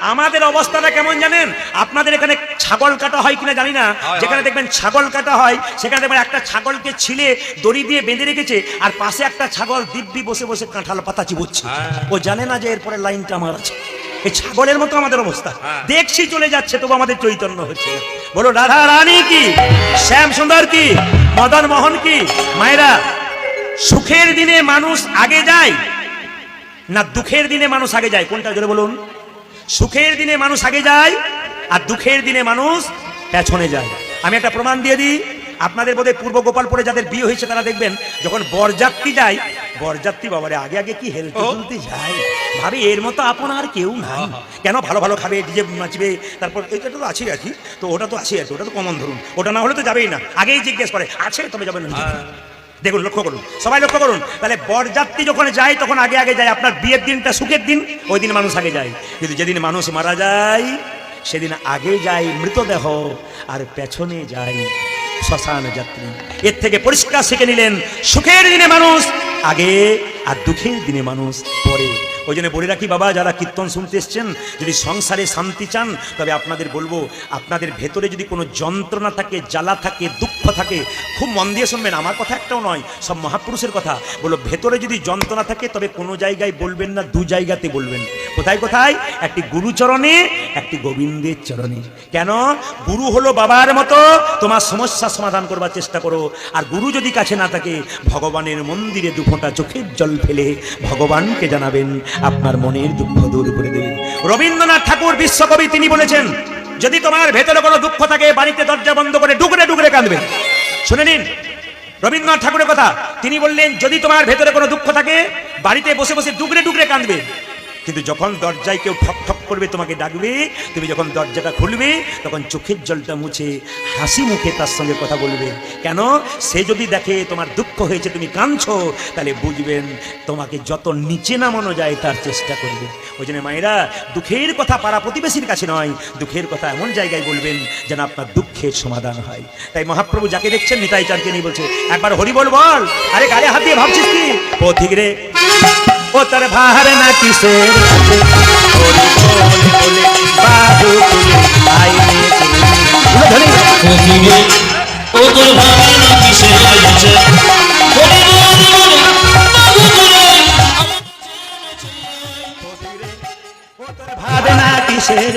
আমাদের অবস্থাটা কেমন জানেন? আপনাদের এখানে ছাগল কাটা হয় কিনা জানি না। যেখানে দেখবেন ছাগল কাটা হয় সেখানে দেখবেন একটা ছাগলকে ছিলে দড়ি দিয়ে বেঁধে রেখেছে আর পাশে একটা ছাগল দিব্যি বসে বসে কাঁঠাল পাতা চিবুচ্ছে। হ্যাঁ। ও জানে না যে এরপরে লাইনটা আমার আছে। এই ছাগলের মতো আমাদের অবস্থা। হ্যাঁ। দেখছি চলে যাচ্ছে তবু আমাদের চৈতন্য হচ্ছে বলো রাধা রানী কি? শ্যাম সুন্দর কি? মদন মোহন কি? মায়েরা সুখের দিনে মানুষ আগে যায় না দুঃখের দিনে মানুষ আগে যায়? কোনটা জোরে বলুন? সুখের দিনে মানুষ আগে যায় আর দুঃখের দিনে মানুষ পেছনে যায়। আমি একটা প্রমাণ দিয়ে দিই। আপনাদের বোধহয় পূর্ব গোপালপুরে যাদের বিয়ে হয়েছে তারা দেখবেন যখন বরযাত্রী যায় বরযাত্রী বাবারে আগে আগে কি হেলতে ও। তুলতে যায়? ভাবি এর মতো আপন আর কেউ নাই। কেন? ভালো ভালো খাবে ডিজে নাচবে তারপর এটা তো আছে আর কি। তো ওটা তো আছে আর কি ওটা তো কমন ধরুন। ওটা না হলে তো যাবেই না। আগেই জিজ্ঞেস করে আছে তবে যাবেন না। দেখুন, লক্ষ্য করুন। সবাই লক্ষ্য করুন। তাহলে বরযাত্রী যখন যায়, তখন আগে আগে যায়। আপনার বিয়ের দিনটা সুখের দিন, ওই দিন মানুষ আগে যায়। কিন্তু যেদিন মানুষ মারা যায়, সেদিন আগে যায় মৃতদেহ, আর পেছনে যায় শ্মশান যাত্রী। এর থেকে পরিষ্কার শিখে নিলেন, সুখের দিনে মানুষ আগে, আর দুঃখের দিনে মানুষ পরে ওই জন্য বলে রাখি, বাবা, যারা কীর্তন শুনতে এসছেন, যদি সংসারে শান্তি চান, তবে আপনাদের বলব, আপনাদের ভেতরে যদি কোনো যন্ত্রণা থাকে, জ্বালা থাকে, দুঃখ থাকে, খুব মন দিয়ে শুনবেন। আমার কথা একটাও নয়, সব মহাপুরুষের কথা। বলো, ভেতরে যদি যন্ত্রণা থাকে, তবে কোনো জায়গায় বলবেন না, দু জায়গাতে বলবেন। কোথায় কোথায়? একটি গুরুচরণে, একটি গোবিন্দের চরণে। কেন? গুরু হলো বাবার মতো, তোমার সমস্যা সমাধান করবার চেষ্টা করো। আর গুরু যদি কাছে না থাকে, ভগবানের মন্দিরে দু ফোঁটা চোখের জল ফেলে ভগবানকে জানাবেন। আপনার মনের দুঃখ দূর করে দেবে। রবীন্দ্রনাথ ঠাকুর বিশ্বকবি, তিনি বলেছেন, যদি তোমার ভেতরে কোনো দুঃখ থাকে, বাড়িতে দরজা বন্ধ করে ডুকরে ডুকরে কাঁদবে। শুনে নিন, রবীন্দ্রনাথ ঠাকুরের কথা। তিনি বললেন, যদি তোমার ভেতরে কোনো দুঃখ থাকে, বাড়িতে বসে বসে ডুকরে ডুকরে কাঁদবে। কিন্তু যখন দরজায় কেউ ঠক ঠক করবে, তোমাকে ডাকবে, তুমি যখন দরজাটা খুলবে, তখন চোখের জলটা মুছে হাসি মুখে তার সঙ্গে কথা বলবে। কেন? সে যদি দেখে তোমার দুঃখ হয়েছে, তুমি কাঁদছো, তাহলে বুঝবেন তোমাকে যত নিচে নামানো যায়, তার চেষ্টা করবে। ওই জন্য মায়েরা, দুঃখের কথা পাড়া প্রতিবেশীর কাছে নয়, দুঃখের কথা এমন জায়গায় বলবেন যেন আপনার দুঃখের সমাধান হয়। তাই মহাপ্রভু যাকে দেখছেন, নিতাই চাঁদকে নিয়ে বলছে, একবার হরি বল আরে গায়ে হাত দিয়ে ভাবছিস কি? পথিক রে। ও তার ভার না বলে বাবু আইনে ও তোর ভাবে না কিসে আছে হরি বল বলে মাগো তোরে ও তোর ভাবে না কিসের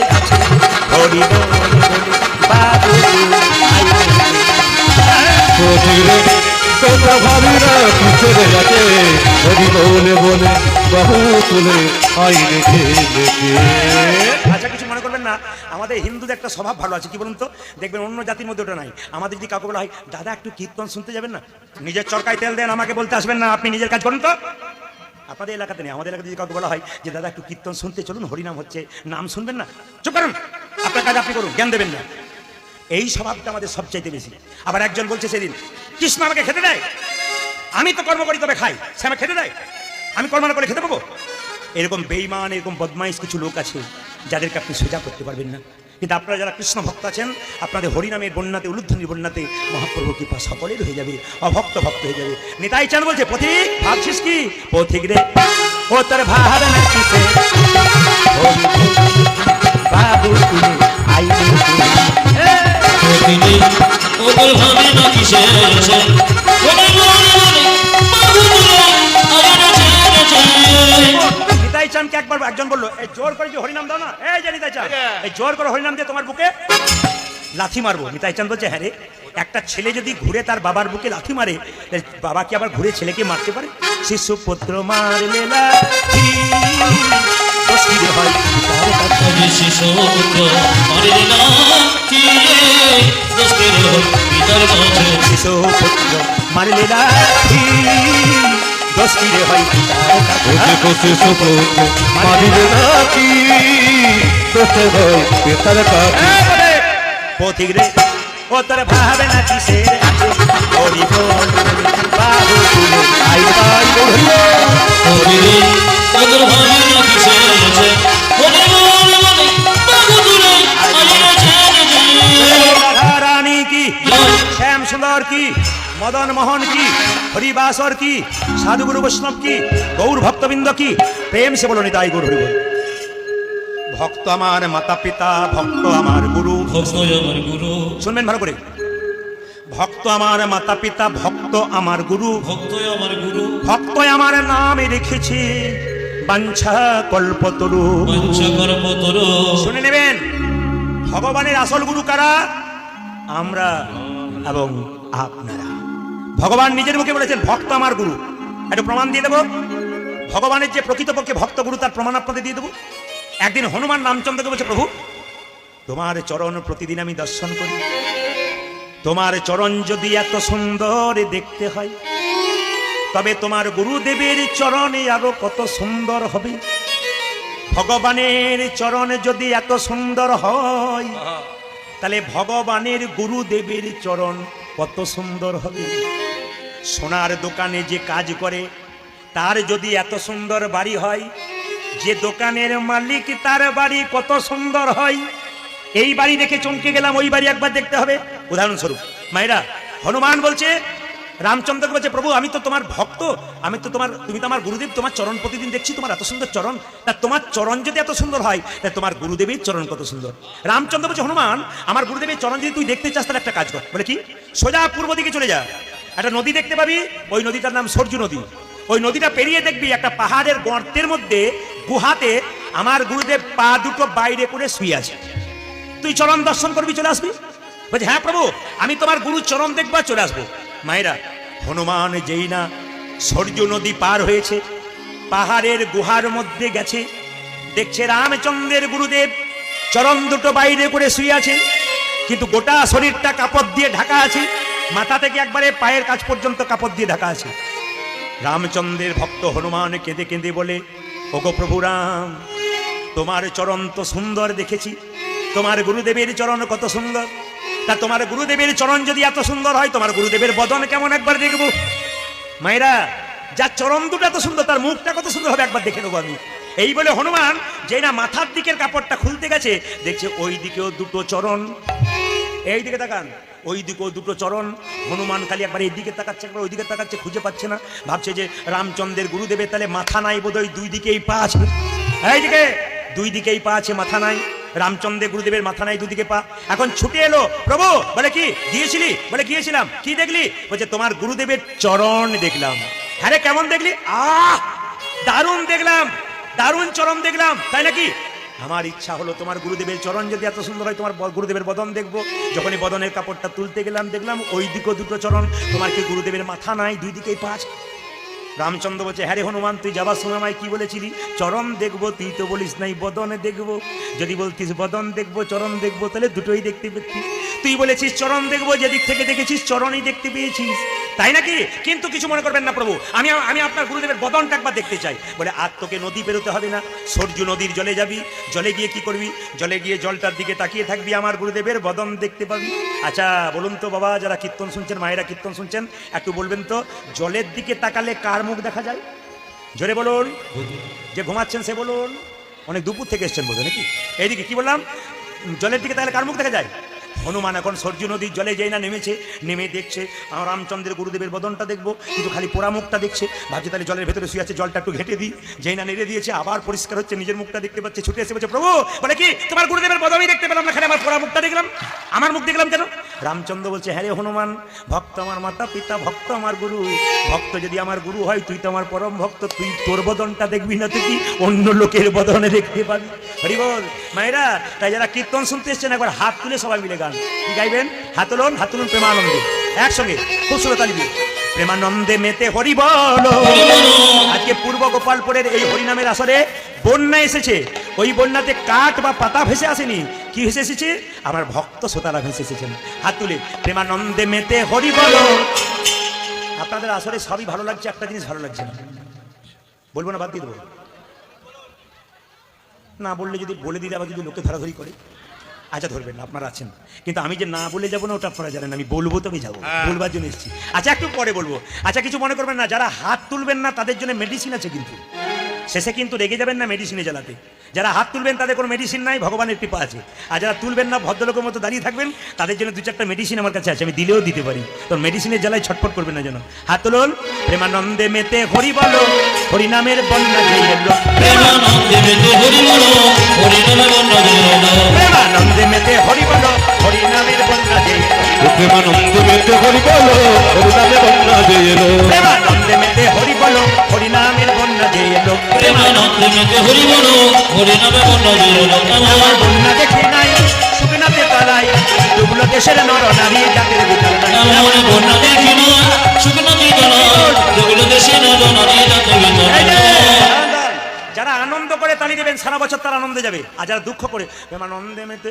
আইনে। পথিরে ভাবি না কিসের যাতে হরি বলে বলে বহু তুলে আই রেখে রেখে আচ্ছা কিছু মনে করবেন না, আমাদের হিন্দুদের একটা স্বভাব ভালো আছে, কি বলুন তো? দেখবেন অন্য জাতির মধ্যে ওটা নাই। আমাদের যদি কাউকে বলা হয়, দাদা, একটু কীর্তন শুনতে যাবেন না? নিজের চরকায় তেল দেন, আমাকে বলতে আসবেন না, আপনি নিজের কাজ করুন তো। আপনাদের এলাকাতে নেই, আমাদের এলাকাতে যদি কাউকে বলা হয় যে, দাদা, একটু কীর্তন শুনতে চলুন, হরিনাম হচ্ছে, নাম শুনবেন না? চুপ করুন, আপনার কাজ আপনি করুন, জ্ঞান দেবেন না। এই স্বভাবটা আমাদের সবচাইতে বেশি। আবার একজন বলছে সেদিন, কৃষ্ণ আমাকে খেতে দেয়? আমি তো কর্ম করি তবে খাই। সে আমাকে খেতে দেয়? আমি কর্ম না করলে খেতে পাবো এরকম বেইমান এরকম বদমাইশ কিছু লোক আছে, যাদেরকে আপনি সোজা করতে পারবেন না। কিন্তু আপনারা যারা কৃষ্ণ ভক্ত আছেন, আপনাদের হরিনামের বন্যাতে, উলুধ্বনির বন্যাতে মহাপ্রভু কৃপা সকলের হয়ে যাবে, অভক্ত ভক্ত হয়ে যাবে। নিতাই চান বলছে, পথিক, ভাবছিস কি? পথিক রে, ও তোর কিসে? বাবু তুমি। না একবার একজন বলল এই জোর করে যে হরিনাম দাও না? এই যে নিতাই এই জোর করে হরিনাম দিয়ে তোমার বুকে লাথি মারবো। নিতাই চাঁদ বলছে হ্যাঁ রে একটা ছেলে যদি ঘুরে তার বাবার বুকে লাথি মারে বাবা কি আবার ঘুরে ছেলেকে মারতে পারে? শিশু পুত্র মারলে শিশু পুত্র মারে মারলে লাথি দোষিরে হয় মারিবে নাকি তোতে হয় বেতার কাছে পথিক রে ও তোর ভাবে নাচি সে আছে মোহন কি? হরিবাসর কি? সাধুগুরু বৈষ্ণব কি? গৌর ভক্তবৃন্দ কি? প্রেম সে বলো নিতাই গৌর হরি ভক্ত আমার মাতা পিতা ভক্ত আমার গুরু। ভক্ত আমার গুরু। শুনবেন ভালো করে। ভক্ত আমার মাতা পিতা ভক্ত আমার গুরু। ভক্ত আমার গুরু। ভক্ত আমার নামে রেখেছে। বাঞ্ছা কল্পতরু পঞ্চা কর্মতর শুনে নেবেন? ভগবানের আসল গুরু কারা? আমরা এবং আপনারা। ভগবান নিজের মুখে বলেছেন ভক্ত আমার গুরু। একটা প্রমাণ দিয়ে দেবো? ভগবানের যে প্রকৃতপক্ষে ভক্ত গুরু তার প্রমাণ আপনাদের দিয়ে দেবো? একদিন হনুমান রামচন্দ্রকে বলছে প্রভু তোমার চরণ প্রতিদিন আমি দর্শন করি। তোমার চরণ যদি এত সুন্দর দেখতে হয় তবে তোমার গুরুদেবের চরণে আরও কত সুন্দর হবে। ভগবানের চরণ যদি এত সুন্দর হয় তাহলে ভগবানের গুরুদেবের চরণ কত সুন্দর হবে। সোনার দোকানে যে কাজ করে, তার যদি এত সুন্দর বাড়ি হয়, যে দোকানের মালিক তার বাড়ি কত সুন্দর হয়। এই বাড়ি দেখে চমকে গেলাম, ওই বাড়ি একবার দেখতে হবে। উদাহরণস্বরূপ, মায়েরা, হনুমান বলছে রামচন্দ্রকে বলছে, প্রভু, আমি তো তোমার ভক্ত, আমি তো তোমার, তুমি তো আমার গুরুদেব, তোমার চরণ প্রতিদিন দেখছি, তোমার এত সুন্দর চরণ। তা তোমার চরণ যদি এত সুন্দর হয়, তা তোমার গুরুদেবের চরণ কত সুন্দর? রামচন্দ্র বলছে, হনুমান, আমার গুরুদেবের চরণ যদি তুই দেখতে চাস, তাহলে একটা কাজ কর। বলে কি? সোজা পূর্ব দিকে চলে যা। একটা নদী দেখতে পাবি, ওই নদীটার নাম সরজু নদী। ওই নদীটা পেরিয়ে দেখবি একটা পাহাড়ের গর্তের মধ্যে, গুহাতে আমার গুরুদেব পা দুটো বাইরে করে শুয়ে আছে। তুই চরণ দর্শন করবি, চলে আসবি? বলছে হ্যাঁ প্রভু, আমি তোমার গুরু চরণ দেখব চলে আসব। মায়েরা, হনুমান যেই না সূর্য নদী পার হয়েছে, পাহাড়ের গুহার মধ্যে গেছে, দেখছে রামচন্দ্রের গুরুদেব চরণ দুটো বাইরে করে শুয়ে আছে, কিন্তু গোটা শরীরটা কাপড় দিয়ে ঢাকা আছে মাথা থেকে একবারে পায়ের কাছ পর্যন্ত কাপড় দিয়ে ঢাকা আছে। রামচন্দ্রের ভক্ত হনুমান কেঁদে কেঁদে বলে, ওগো প্রভু রাম, তোমার চরণ তো সুন্দর দেখেছি। তোমার গুরুদেবের চরণ কত সুন্দর। তা তোমার গুরুদেবের চরণ যদি এত সুন্দর হয়, তোমার গুরুদেবের বদন কেমন একবার দেখব? মায়েরা, যার চরণ দুটো এত সুন্দর, তার মুখটা কত সুন্দর হবে একবার দেখে নেব আমি। এই বলে হনুমান যে না মাথার দিকের কাপড়টা খুলতে গেছে, দেখছে ওই দিকেও দুটো চরণ। এই দিকে তাকান। ওই দিকেও দুটো চরণ, হনুমান খালি একবার এই দিকে তাকাচ্ছে, একবার ওই দিকে তাকাচ্ছে, খুঁজে পাচ্ছে না। ভাবছে যে রামচন্দ্রের গুরুদেবের তাহলে মাথা নাই বোধহয়, দুই দিকেই পা আছে। এই দিকে, দুই দিকেই পা আছে, মাথা নাই। রামচন্দ্রের গুরুদেবের মাথা নাই, দুদিকে পা। এখন ছুটে এলো, প্রভু, বলে কি? গিয়েছিলি? বলে গিয়েছিলাম। কি দেখলি? বলছে, তোমার গুরুদেবের চরণ দেখলাম। হ্যাঁ কেমন দেখলি? আহ! দারুণ দেখলাম। দারুণ চরণ দেখলাম। তাই নাকি? আমার ইচ্ছা হলো তোমার গুরুদেবের চরণ যদি এত সুন্দর হয়, তোমার গুরুদেবের বদন দেখব। যখনই বদনের কাপড়টা তুলতে গেলাম, দেখলাম ওই দিকেও দুটো চরণ। তোমার কি গুরুদেবের মাথা নাই? দুই দিকেই পাঁচ। রামচন্দ্র বলছে হ্যাঁ রে হনুমান, তুই যাবার সময় আমায় কি বলেছিলি? চরণ দেখব, তুই তো বলিস নাই, বদনে দেখব। যদি বলতিস বদন দেখব, চরণ দেখব, তাহলে দুটোই দেখতে পেতিস তুই বলেছিস, চরণ দেখব, যেদিক থেকে দেখেছিস, চরণই দেখতে পেয়েছিস। তাই নাকি? কিন্তু কিছু মনে করবেন না, প্রভু। আমি আমি আপনার গুরুদেবের বদনটা একবার দেখতে চাই। বলে, আর তোকে নদী পেরোতে হবে না। সূর্য নদীর জলে যাবি। জলে গিয়ে কি করবি? জলে গিয়ে জলটার দিকে তাকিয়ে থাকবি আমার গুরুদেবের বদন দেখতে পাবি। আচ্ছা বলুন তো বাবা, যারা কীর্তন শুনছেন, মায়েরা কীর্তন শুনছেন, একটু বলবেন তো, জলের দিকে তাকালে কার মুখ দেখা যায়? জোরে বলুন। যে ঘুমাচ্ছেন, সে বলুন। অনেক দুপুর থেকে এসছেন বলবে নাকি? এইদিকে কি বললাম? জলের দিকে তাহলে কার মুখ দেখা যায়? হনুমান এখন সূর্য নদীর জলে যেই না নেমেছে, নেমে দেখছে রামচন্দ্রের গুরুদেবের বদনটা দেখব, কিন্তু খালি পোড়া মুখটা দেখছে। ভাবছে তাহলে জলের ভেতরে শুয়ে আছে, জলটা একটু ঘেটে দিই। যেই না নেড়ে দিয়েছে, আবার পরিষ্কার হচ্ছে, নিজের মুখটা দেখতে পাচ্ছে, ছুটে এসে বলছে, প্রভু, বলে কি? তোমার গুরুদেবের বদনই দেখতে পেলাম না, খালি আমার পোড়া মুখটা দেখলাম। আমার মুখ দেখলাম কেন? রামচন্দ্র বলছে হ্যাঁ রে হনুমান, ভক্ত আমার মাতা পিতা, ভক্ত আমার গুরু। ভক্ত যদি আমার গুরু হয়, তুই তো আমার পরম ভক্ত, তুই তোর বদনটা দেখবি না তুই, অন্য লোকের বদনে দেখতে পাবি। হরি বল, মায়েরা, তাই যারা কীর্তন শুনতে এসছেন, একবার হাত তুলে সবাই মিলে গান। কি গাইবেন? হাত তুলুন হাত তুলুন প্রেমানন্দে। একসঙ্গে খুব সুন্দর তালি দিয়ে প্রেমানন্দে মেতে হরি বল। আজকে পূর্ব গোপালপুরের এই হরিনামের আসরে বন্যা এসেছে। ওই বন্যাতে কাঠ বা পাতা ভেসে আসেনি। কি ভেসে এসেছে আমার ভক্ত শ্রোতারা ভেসে এসেছেন হাত তুলে। প্রেমানন্দে মেতে হরি বল। আপনাদের আসলে সবই ভালো লাগছে একটা জিনিস ভালো লাগছে না। বলব না বাদ দিয়ে দেবো। না বললে যদি বলে দিলে আবার যদি লোকে ধরাধরি করে আচ্ছা ধরবেন আপনারা আছেন। কিন্তু আমি যে না বলে যাব না ওটা আপনারা জানেন আমি বলব তো আমি যাব। বলবার জন্য এসেছি। আচ্ছা একটু পরে বলব। আচ্ছা কিছু মনে করবেন না যারা হাত তুলবেন না তাদের জন্য মেডিসিন আছে কিন্তু। শেষে কিন্তু রেগে যাবেন না মেডিসিনে জ্বালাতে। যারা হাত তুলবেন তাদের কোনো মেডিসিন নাই ভগবানের কৃপা আছে। আর যারা তুলবেন না ভদ্রলোকের মতো দাঁড়িয়ে থাকবেন তাদের জন্য দু চারটা মেডিসিন আমার কাছে আছে আমি দিলেও দিতে পারি। তো মেডিসিনের জ্বালায় ছটফট করবেন না যেন। হাত তুলুন। প্রেমানন্দে মেতে হরি বলো হরিনামের বন্যা প্রেমানন্দে মেতে হরি বলো প্রেমানন্দে মেতে হরি বলো হরিনামের বন্যা এলো। মেতে হরি বলো হরিনামে বন্যা মেতে হরি বলো হরি নামে জল আমার বন্যা দেখি নাই শুকনাতে তলায় ডুবলো দেশের নর নারী জাতির বিচার নাই। আমার বন্যা দেখি না শুকনো দিগল আনন্দ করে তালি দেবেন সারা বছর তার আনন্দে যাবে। আর যারা দুঃখ করে আনন্দে মেতে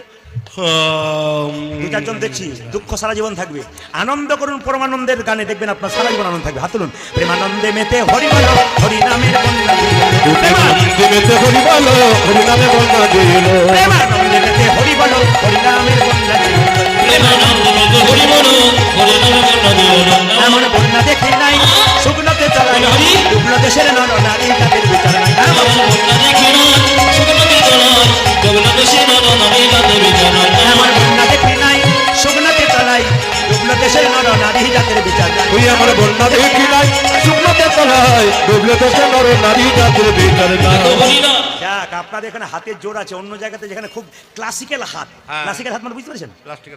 দু চারজন দেখছি দুঃখ সারা জীবন থাকবে। আনন্দ করুন পরমানন্দের গানে দেখবেন আপনার সারা জীবন আনন্দ থাকবে। হাত তুলুন। প্রেমানন্দে মেতে হরি বলো হরি নামের বন্যা যে এলো। মেতে হরি বলো হরিনামে বন্যা এলো প্রেমানন্দে মেতে হরি বলো তুই আমার বন্যা দেখি নাই শুকনোতে তলায় ডুবলে দেশে নর নারী জাতির বিচার না। যাক আপনাদের এখানে হাতের জোর আছে। অন্য জায়গাতে যেখানে খুব ক্লাসিক্যাল হাত। ক্লাসিক্যাল হাত মানে বুঝতে পারছেন?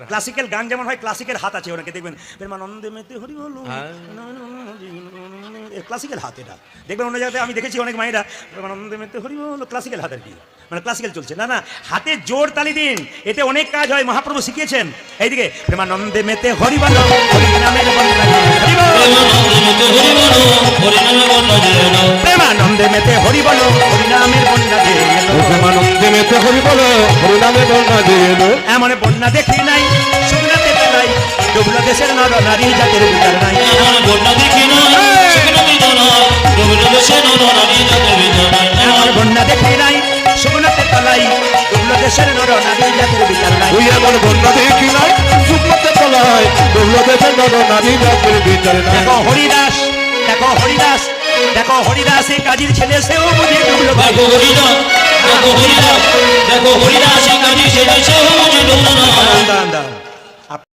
ক্লাসিক্যাল গান যেমন হয় ক্লাসিক্যাল হাত আছে ওনাকে দেখবেন। প্রেমানন্দে মেতে হরি বলো ক্লাসিক্যাল হাত এটা। দেখবেন অন্য জায়গাতে আমি দেখেছি অনেক মায়েরা প্রেমানন্দে মেতে হরি বলো ক্লাসিক্যাল হাত আর কি মানে ক্লাসিক্যাল চলছে। না না হাতে জোর তালি দিন। এতে অনেক কাজ হয় মহাপ্রভু শিখিয়েছেন। এইদিকে প্রেমানন্দে মেতে হরি বলো হরি নামের বন্দনা হরি বল। প্রেমানন্দে মেতে হরি বলো হরি নামে বন্যা জল প্রেমানন্দে মেতে হরি বলো হরিনামে বন্যা এলো। এমন বন্যা দেখি নাই ডুবলো দেশের নর নারী জাতির বিচার নাই। বন্যা দেখি শুকনো এমন বন্যা দেখি নাই শুকনাতে পেলাই ডুবলো দেশের নর নারী জাতির বিচার নাই। আমার বন্যা দেখি নাই ডুবলে দেশে নর নারী জাতির বিচার নাই। দেখো হরিদাস দেখো হরিদাস দেখো হরিদাস কাজীর ছেলে সেও বুঝে ডুবলো দেখো হরিদাস দেখো হরিদাস দেখো হরিদাস কাজী ছেলে সেও বুঝে ডুবলো না।